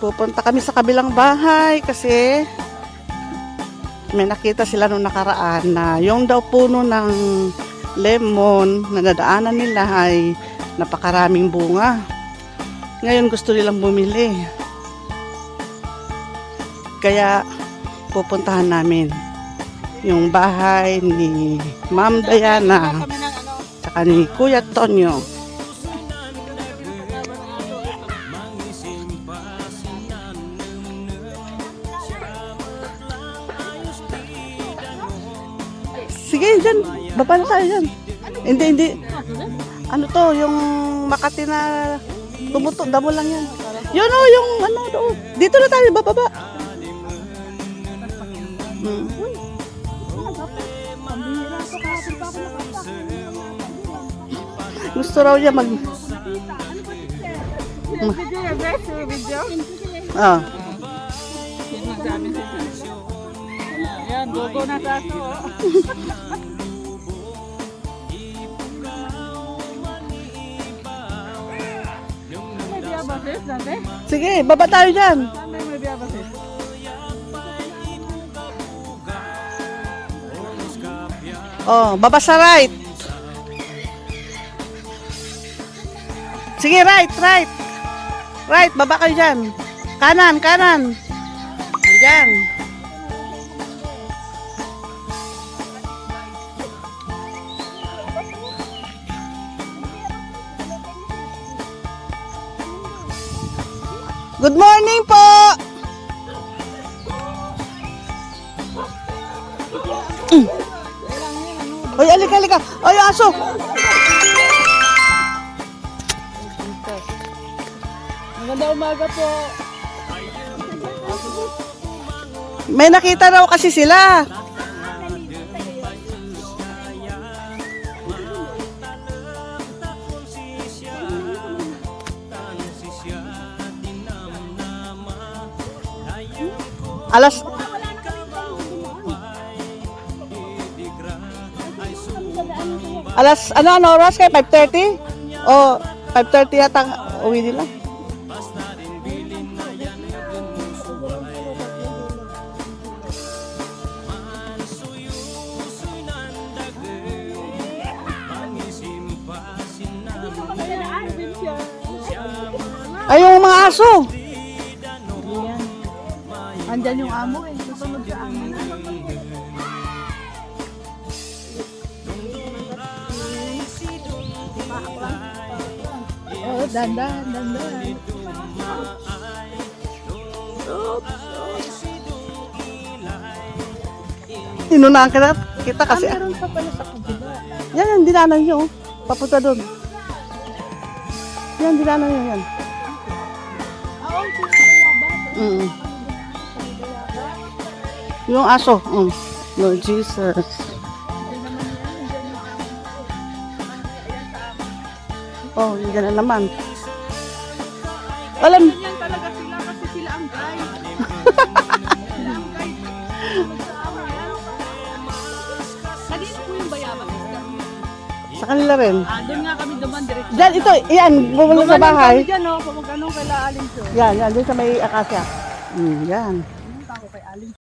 Pupunta kami sa kabilang bahay kasi may nakita sila nung nakaraan na yung daw puno ng lemon na nadaanan nila ay napakaraming bunga. Ngayon gusto nilang bumili. Kaya pupuntahan namin yung bahay ni Ma'am Diana ano, tsaka ni Kuya Tonyo. Sige, dyan. Baba na tayo dyan. Hindi, hindi. Ano to, yung Makati na tumuto, damo lang yan. Yun o, yung ano doon. Dito na tayo, bababa. Hmm. Gusto raw niya mag... video video. Ah. Ayan, gogo na sa ato. oh. May diabasis dati? Sige, baba tayo dyan. Saan may may diabasis? Oh, baba sa right. Sige, right, right. Right, baba kayo dyan. Kanan, kanan. Andyan. Good morning po! Oy, alika, alika. Oy, aso. Maganda umaga po. May nakita raw kasi sila. Alas Alas, ano, ano oras kayo? 5.30? O, 5.30 yata uwi nila. Ay, mga aso. Andyan yung amo eh. Susunod sa amo. Oh, dandan, dandan. Inunahan ka na kita kasi. Ah, meron pa pala sa kabila. Yan, yan, dinanan nyo. Papunta doon. Yan, dinanan nyo, yan. Ah, oh, sinabayabas. Mm. Yung aso. Mm. Lord Jesus. Oh, yan na naman. Alam, Yan talaga sila kasi sila ang guide. sila ang guide. Po yung bayabas? sa kanila rin. Ah, doon nga kami duman direct. Diyan, ito, yan, bumulong sa bahay. Kami dyan, no? Pag magkano kay La Aling. Yan, yan, doon sa may akasya. Mm, yan. Pumunta ako kay Aling